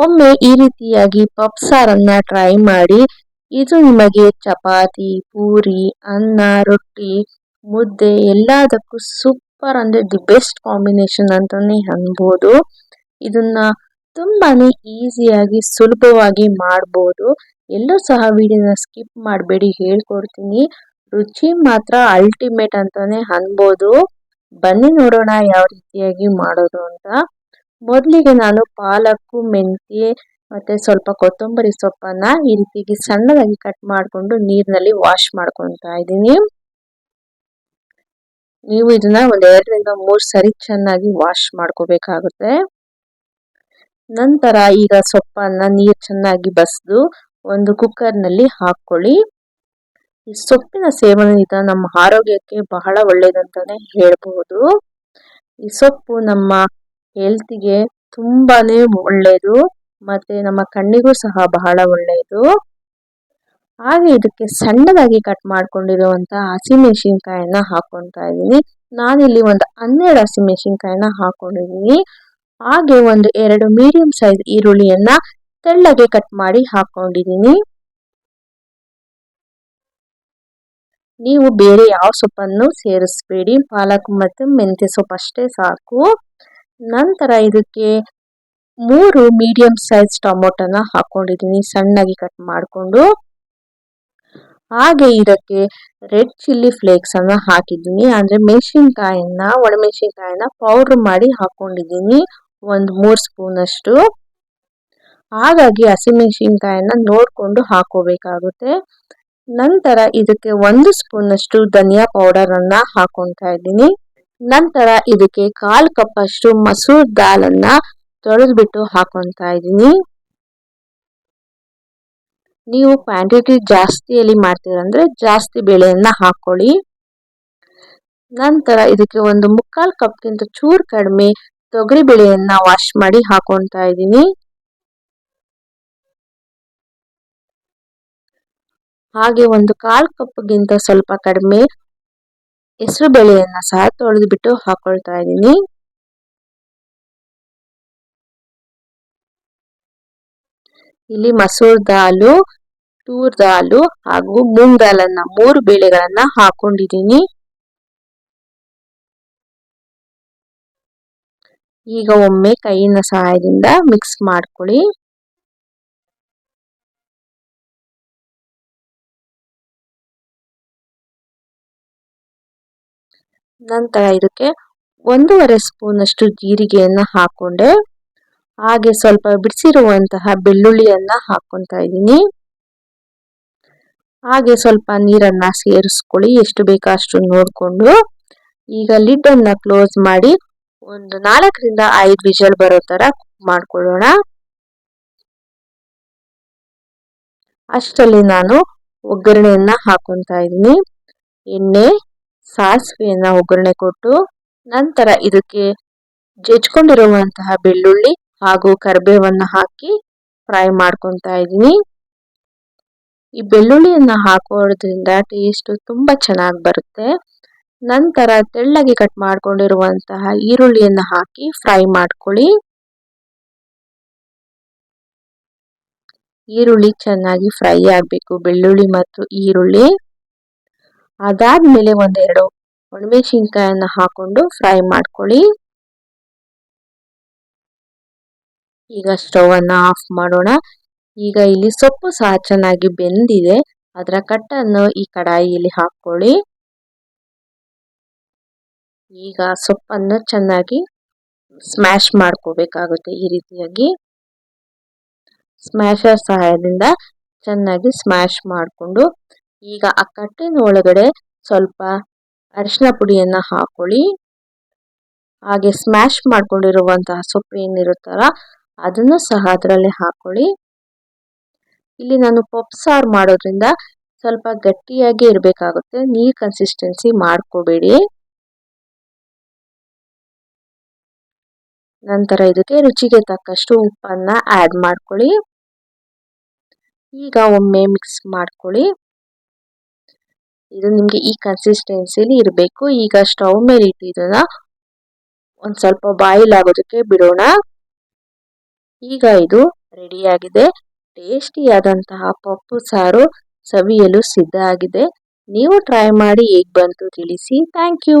ಒಮ್ಮೆ ಈ ರೀತಿಯಾಗಿ ಪಪ್ ಸಾರನ್ನ ಟ್ರೈ ಮಾಡಿ, ಇದು ನಿಮಗೆ ಚಪಾತಿ, ಪೂರಿ, ಅನ್ನ, ರೊಟ್ಟಿ, ಮುದ್ದೆ ಎಲ್ಲದಕ್ಕೂ ಸೂಪರ್ ಅಂದ್ರೆ ದಿ ಬೆಸ್ಟ್ ಕಾಂಬಿನೇಷನ್ ಅಂತಾನೆ ಅನ್ಬೋದು ಇದನ್ನ ತುಂಬಾನೇ ಈಸಿಯಾಗಿ ಸುಲಭವಾಗಿ ಮಾಡ್ಬೋದು. ಎಲ್ಲೂ ಸಹ ವಿಡಿಯೋನ ಸ್ಕಿಪ್ ಮಾಡಬೇಡಿ, ಹೇಳ್ಕೊಡ್ತೀನಿ. ರುಚಿ ಮಾತ್ರ ಅಲ್ಟಿಮೇಟ್ ಅಂತಾನೆ ಅನ್ಬೋದು. ಬನ್ನಿ ನೋಡೋಣ ಯಾವ ರೀತಿಯಾಗಿ ಮಾಡೋದು ಅಂತ. ಮೊದಲಿಗೆ ನಾನು ಪಾಲಕ್ಕು, ಮೆಂತ್ಯ ಮತ್ತೆ ಸ್ವಲ್ಪ ಕೊತ್ತಂಬರಿ ಸೊಪ್ಪನ್ನ ಈ ರೀತಿಯಾಗಿ ಸಣ್ಣದಾಗಿ ಕಟ್ ಮಾಡಿಕೊಂಡು ನೀರಿನಲ್ಲಿ ವಾಶ್ ಮಾಡ್ಕೊತಾ ಇದ್ದೀನಿ. ನೀವು ಇದನ್ನ ಒಂದು ಎರಡರಿಂದ ಮೂರು ಸರಿ ಚೆನ್ನಾಗಿ ವಾಶ್ ಮಾಡ್ಕೋಬೇಕಾಗುತ್ತೆ. ನಂತರ ಈಗ ಸೊಪ್ಪನ್ನ ನೀರು ಚೆನ್ನಾಗಿ ಬಸ್ದು ಒಂದು ಕುಕ್ಕರ್ನಲ್ಲಿ ಹಾಕ್ಕೊಳ್ಳಿ. ಈ ಸೊಪ್ಪಿನ ಸೇವನೆಯಿಂದ ನಮ್ಮ ಆರೋಗ್ಯಕ್ಕೆ ಬಹಳ ಒಳ್ಳೆಯದಂತಲೇ ಹೇಳ್ಬಹುದು. ಈ ಸೊಪ್ಪು ನಮ್ಮ ಹೆಲ್ತ್ಗೆ ತುಂಬಾನೇ ಒಳ್ಳೆಯದು ಮತ್ತೆ ನಮ್ಮ ಕಣ್ಣಿಗೂ ಸಹ ಬಹಳ ಒಳ್ಳೆಯದು ಹಾಗೆ ಇದಕ್ಕೆ ಸಣ್ಣದಾಗಿ ಕಟ್ ಮಾಡ್ಕೊಂಡಿರುವಂಥ ಹಸಿಮೆಣಸಿನ್ಕಾಯನ್ನ ಹಾಕ್ಕೊತಾ ಇದ್ದೀನಿ. ನಾನಿಲ್ಲಿ ಒಂದು ಹನ್ನೆರಡು ಹಸಿಮೆಣಸಿನ್ಕಾಯನ್ನ ಹಾಕ್ಕೊಂಡಿದ್ದೀನಿ ಹಾಗೆ ಒಂದು ಎರಡು ಮೀಡಿಯಂ ಸೈಜ್ ಈರುಳ್ಳಿಯನ್ನ ತೆಳ್ಳಗೆ ಕಟ್ ಮಾಡಿ ಹಾಕ್ಕೊಂಡಿದ್ದೀನಿ ನೀವು ಬೇರೆ ಯಾವ ಸೊಪ್ಪನ್ನು ಸೇರಿಸ್ಬೇಡಿ. ಪಾಲಕ್ ಮತ್ತು ಮೆಂತ್ಯ ಸೊಪ್ಪು ಅಷ್ಟೇ ಸಾಕು. ನಂತರ ಇದಕ್ಕೆ ಮೂರು ಮೀಡಿಯಂ ಸೈಜ್ ಟೊಮೊಟೊನ ಹಾಕೊಂಡಿದ್ದೀನಿ ಸಣ್ಣಗೆ ಕಟ್ ಮಾಡಿಕೊಂಡು. ಹಾಗೆ ಇದಕ್ಕೆ ರೆಡ್ ಚಿಲ್ಲಿ ಫ್ಲೇಕ್ಸ್ ಅನ್ನ ಹಾಕಿದ್ದೀನಿ ಅಂದರೆ ಮೆಣಸಿನ್ಕಾಯನ್ನ, ಒಣಮೆಣಸಿನ್ಕಾಯನ್ನ ಪೌಡರ್ ಮಾಡಿ ಹಾಕೊಂಡಿದ್ದೀನಿ ಒಂದು ಮೂರು ಸ್ಪೂನ್ ಅಷ್ಟು. ಹಾಗಾಗಿ ಹಸಿಮೆಣಸಿನ್ಕಾಯನ್ನ ನೋಡಿಕೊಂಡು ಹಾಕೋಬೇಕಾಗುತ್ತೆ. ನಂತರ ಇದಕ್ಕೆ ಒಂದು ಸ್ಪೂನ್ ಅಷ್ಟು ಧನಿಯಾ ಪೌಡರ್ ಅನ್ನ ಹಾಕೊತಾ ಇದ್ದೀನಿ. ನಂತರ ಇದಕ್ಕೆ ಕಾಲ್ ಕಪ್ ಅಷ್ಟು ಮಸೂರ್ ದಾಲ್ ಅನ್ನ ತೊಳೆದ್ಬಿಟ್ಟು ಹಾಕೊತಾ ಇದ್ದೀನಿ. ನೀವು ಕ್ವಾಂಟಿಟಿ ಜಾಸ್ತಿಯಲ್ಲಿ ಮಾಡ್ತೀರಂದ್ರೆ ಜಾಸ್ತಿ ಬೇಳೆಯನ್ನು ಹಾಕೊಳ್ಳಿ ನಂತರ ಇದಕ್ಕೆ ಒಂದು ಮುಕ್ಕಾಲು ಕಪ್ಗಿಂತ ಚೂರು ಕಡಿಮೆ ತೊಗರಿ ಬೇಳೆಯನ್ನ ವಾಶ್ ಮಾಡಿ ಹಾಕೊತಾ ಇದ್ದೀನಿ. ಹಾಗೆ ಒಂದು ಕಾಲ್ ಕಪ್ಗಿಂತ ಸ್ವಲ್ಪ ಕಡಿಮೆ ಹೆಸರು ಬೇಳೆಯನ್ನ ಸಹ ತೊಳೆದ್ಬಿಟ್ಟು ಹಾಕೊಳ್ತಾ ಇದ್ದೀನಿ ಇಲ್ಲಿ ಮಸೂರ್ ದಾಲು, ತೂರ್ ದಾಲು ಹಾಗೂ ಮೂಂಗ್ ದಾಲನ್ನ ಮೂರು ಬೇಳೆಗಳನ್ನ ಹಾಕೊಂಡಿದ್ದೀನಿ ಈಗ ಒಮ್ಮೆ ಕೈಯಿನ ಸಹಾಯದಿಂದ ಮಿಕ್ಸ್ ಮಾಡ್ಕೊಳ್ಳಿ. ನಂತರ ಇದಕ್ಕೆ ಒಂದೂವರೆ ಸ್ಪೂನಷ್ಟು ಜೀರಿಗೆಯನ್ನು ಹಾಕೊಂಡೆ ಹಾಗೆ ಸ್ವಲ್ಪ ಬಿಡಿಸಿರುವಂತಹ ಬೆಳ್ಳುಳ್ಳಿಯನ್ನು ಹಾಕೊತಾ ಇದ್ದೀನಿ. ಹಾಗೆ ಸ್ವಲ್ಪ ನೀರನ್ನು ಸೇರಿಸ್ಕೊಳ್ಳಿ, ಎಷ್ಟು ಬೇಕೋ ಅಷ್ಟು ನೋಡಿಕೊಂಡು. ಈಗ ಲಿಡ್ಡನ್ನು ಕ್ಲೋಸ್ ಮಾಡಿ ಒಂದು ನಾಲ್ಕರಿಂದ ಐದು ವಿಜಲ್ ಬರೋ ಥರ ಕುಕ್ ಮಾಡಿಕೊಳ್ಳೋಣ. ಅಷ್ಟರಲ್ಲಿ ನಾನು ಒಗ್ಗರಣೆಯನ್ನು ಹಾಕೊತಾ ಇದ್ದೀನಿ. ಎಣ್ಣೆ ಸಾಸಿವೆಯನ್ನ ಒಗ್ಗರಣೆ ಕೊಟ್ಟು ನಂತರ ಇದಕ್ಕೆ ಜಜ್ಕೊಂಡಿರುವಂತಹ ಬೆಳ್ಳುಳ್ಳಿ ಹಾಗೂ ಕರಿಬೇವನ್ನು ಹಾಕಿ ಫ್ರೈ ಮಾಡ್ಕೊತಾ ಇದ್ದೀನಿ. ಈ ಬೆಳ್ಳುಳ್ಳಿಯನ್ನು ಹಾಕೋದ್ರಿಂದ ಟೇಸ್ಟ್ ತುಂಬಾ ಚೆನ್ನಾಗಿ ಬರುತ್ತೆ. ನಂತರ ತೆಳ್ಳಗೆ ಕಟ್ ಮಾಡ್ಕೊಂಡಿರುವಂತಹ ಈರುಳ್ಳಿಯನ್ನು ಹಾಕಿ ಫ್ರೈ ಮಾಡ್ಕೊಳ್ಳಿ. ಈರುಳ್ಳಿ ಚೆನ್ನಾಗಿ ಫ್ರೈ ಆಗಬೇಕು, ಬೆಳ್ಳುಳ್ಳಿ ಮತ್ತು ಈರುಳ್ಳಿ. ಅದಾದ್ಮೇಲೆ ಒಂದೆರಡು ಒಣಮೆಣಸಿನ್ಕಾಯನ್ನ ಹಾಕೊಂಡು ಫ್ರೈ ಮಾಡ್ಕೊಳ್ಳಿ. ಈಗ ಸ್ಟವ್ ಅನ್ನ ಆಫ್ ಮಾಡೋಣ. ಈಗ ಇಲ್ಲಿ ಸೊಪ್ಪು ಸಹ ಚೆನ್ನಾಗಿ ಬೆಂದಿದೆ. ಅದರ ಕಟ್ಟನ್ನು ಈ ಕಡಾಯಿಯಲ್ಲಿ ಹಾಕೊಳ್ಳಿ ಈಗ ಸೊಪ್ಪನ್ನು ಚೆನ್ನಾಗಿ ಸ್ಮ್ಯಾಶ್ ಮಾಡ್ಕೋಬೇಕಾಗುತ್ತೆ ಈ ರೀತಿಯಾಗಿ. ಸ್ಮ್ಯಾಶರ್ ಸಹಾಯದಿಂದ ಚೆನ್ನಾಗಿ ಸ್ಮ್ಯಾಶ್ ಮಾಡಿಕೊಂಡು ಈಗ ಆ ಕಟ್ಟಿನ ಒಳಗಡೆ ಸ್ವಲ್ಪ ಅರಿಶಿನ ಪುಡಿಯನ್ನ ಹಾಕೊಳ್ಳಿ. ಹಾಗೆ ಸ್ಮ್ಯಾಶ್ ಮಾಡ್ಕೊಂಡಿರುವಂತಹ ಸೊಪ್ಪು ಏನಿರುತ್ತಲ್ಲ ಅದನ್ನು ಸಹ ಅದರಲ್ಲಿ ಹಾಕೊಳ್ಳಿ. ಇಲ್ಲಿ ನಾನು ಪಪ್ಸಾರು ಸಾರು ಮಾಡೋದ್ರಿಂದ ಸ್ವಲ್ಪ ಗಟ್ಟಿಯಾಗಿ ಇರಬೇಕಾಗುತ್ತೆ. ನೀರು ಕನ್ಸಿಸ್ಟೆನ್ಸಿ ಮಾಡ್ಕೋಬೇಡಿ. ನಂತರ ಇದಕ್ಕೆ ರುಚಿಗೆ ತಕ್ಕಷ್ಟು ಉಪ್ಪನ್ನ ಆಡ್ ಮಾಡ್ಕೊಳ್ಳಿ. ಈಗ ಒಮ್ಮೆ ಮಿಕ್ಸ್ ಮಾಡ್ಕೊಳ್ಳಿ. ಇದು ನಿಮಗೆ ಈ ಕನ್ಸಿಸ್ಟೆನ್ಸಿಲಿ ಇರಬೇಕು. ಈಗ ಸ್ಟವ್ ಮೇಲೆ ಇಟ್ಟಿದ್ದನ್ನ ಒಂದು ಸ್ವಲ್ಪ ಬಾಯಿಲ್ ಆಗೋದಕ್ಕೆ ಬಿಡೋಣ. ಈಗ ಇದು ರೆಡಿಯಾಗಿದೆ ಟೇಸ್ಟಿಯಾದಂತಹ ಪಪ್ಪು ಸಾರು ಸವಿಯಲು ಸಿದ್ಧ ಆಗಿದೆ. ನೀವು ಟ್ರೈ ಮಾಡಿ ಹೇಗೆ ಬಂತು ತಿಳಿಸಿ. Thank you